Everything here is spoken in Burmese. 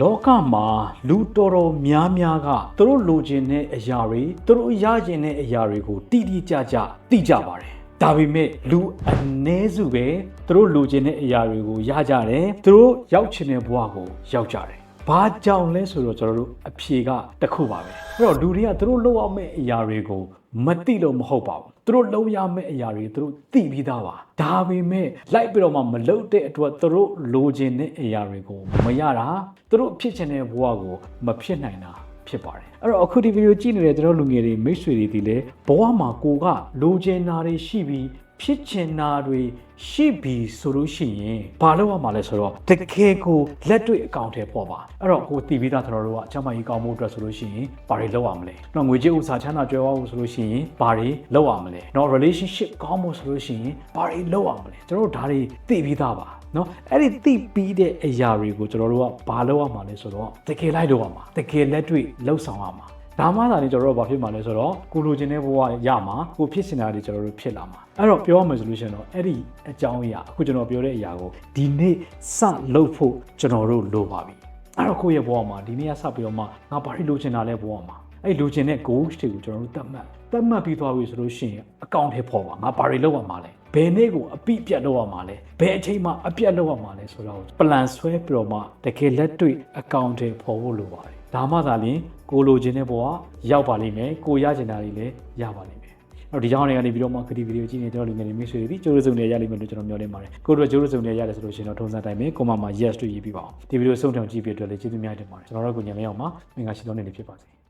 လောကမှာလူတော်တော်များများကသူတို့လိုချင်တဲ့အရာတွေသူတို့ရချင်တဲ့အရာတွေကိုတိတိကျကျသိကြပါတယ်ဒါပေမဲ့လူအ ਨੇ စုပဲသူတို့လိုချင်တဲ့အရာတွေကိုရကြတယ်သူတို့ရောက်ချင်တဲ့ဘဝကိုရောက်ကြတယ် ဘာကြောင့်လဲဆိုတော့ကျွန်တော်တို့အဖြေကတစ်ခုပါပဲအဲ့တော့လူတွေကသူတို့လုပ်အောင်မဲ့အရာတွေကိုမသိလို့မဟုတ်ပါဘူးသူတို့လုပ်ရမယ့်အရာတွေသူတို့သိပြီးသားပါဒါပေမဲ့လိုက်ပြီးတော့မှမလုပ်တဲ့အတွက်သူတို့လိုချင်တဲ့အရာတွေကိုမရတာသူတို့ဖြစ်ချင်တဲ့ဘဝကိုမဖြစ်နိုင်တာဖြစ်ပါတယ်အဲ့တော့အခုဒီဗီဒီယိုကြည့်နေတဲ့ကျွန်တော်လူငယ်တွေမိတ်ဆွေတွေဒီလေဘဝမှာကိုကလိုချင်တာတွေရှိပြီး ဖြစ်ချင်တာတွေရှိပြီဆိုလို့ရှိရင်ဘာလုပ်ရမှာလဲဆိုတော့တကယ်ကိုလက်တွေ့အကောင့်ထဲပေါ်ပါအဲ့တော့ကိုတီးပြီးသားကျွန်တော်တို့ကအချမ်းမကြီးကောင်းမှုအတွက်ဆိုလို့ရှိရင်ဘာတွေလုပ်ရမလဲတော့ငွေကြေးဥစ္စာချမ်းသာကြွယ်ဝဖို့ဆိုလို့ရှိရင်ဘာတွေလုပ်ရမလဲတော့ relationship ကောင်းမှုဆိုလို့ရှိရင်ဘာတွေလုပ်ရမလဲကျွန်တော်တို့ဒါတွေသိပြီးသားပါနော်အဲ့ဒီသိပြီးတဲ့အရာတွေကိုကျွန်တော်တို့ကဘာလုပ်ရမှာလဲဆိုတော့တကယ်လိုက်လုပ်ရမှာတကယ်လက်တွေ့လှုပ်ဆောင်ရမှာ ဒါမှသာလေကျွန်တော်တို့ဘာဖြစ်မှာလဲဆိုတော့ကိုလိုချင်တဲ့ဘဝရမှာကိုဖြစ်ချင်တာတွေကျွန်တော်တို့ဖြစ်လာမှာအဲ့တော့ပြောရမယ်ဆိုလို့ရှိရင်တော့အဲ့ဒီအကြောင်းအရာအခုကျွန်တော်ပြောတဲ့အရာကိုဒီနေ့စလုပ်ဖို့ကျွန်တော်တို့လိုပါပြီအဲ့တော့ကိုယ့်ရဲ့ဘဝမှာဒီနေ့ကစပြီးတော့မှငါဘာလို့လိုချင်တာလဲဘဝမှာအဲ့လိုချင်တဲ့ goals တွေကိုကျွန်တော်တို့သတ်မှတ်သတ်မှတ်ပြီးသွားပြီဆိုလို့ရှိရင်အကောင့်ထဲပေါ်ပါငါဘာတွေလုပ်ရမှာလဲဘယ်နေ့ကိုအပိပြတ်လုပ်ရမှာလဲဘယ်အချိန်မှာအပြတ်လုပ်ရမှာလဲဆိုတော့ plan ဆွဲပြီးတော့မှတကယ်လက်တွေ့အကောင့်ထဲပေါ်ဖို့လိုပါတယ် ဒါမှသာလျှင်ကိုလိုချင်တဲ့ဘဝရောက်ပါလိမ့်မယ်ကိုရချင်တာတွေလည်းရပါလိမ့်မယ်အဲ့တော့ဒီကြောင်းတွေကနေပြီးတော့မှခရီးဗီဒီယိုကြည့်နေကျွန်တော်လူငယ်တွေမိတ်ဆွေတွေဒီကျိုးရစုံတွေရလိမ့်မယ်လို့ကျွန်တော်မျှော်လင့်ပါတယ်ကိုတို့ကျိုးရစုံတွေရတယ်ဆိုလို့ရှိရင်တော့ထုံးစံတိုင်းပဲကွန်မမှာ yes တွေ့ရေးပြပါအောင်ဒီဗီဒီယိုဆုံးထအောင်ကြည့်ပြအတွက်လည်းကျေးဇူးများတင်ပါတယ်ကျွန်တော်တို့ကညနေအောင်မှာမင်္ဂလာရှိသောနေ့လေးဖြစ်ပါစေ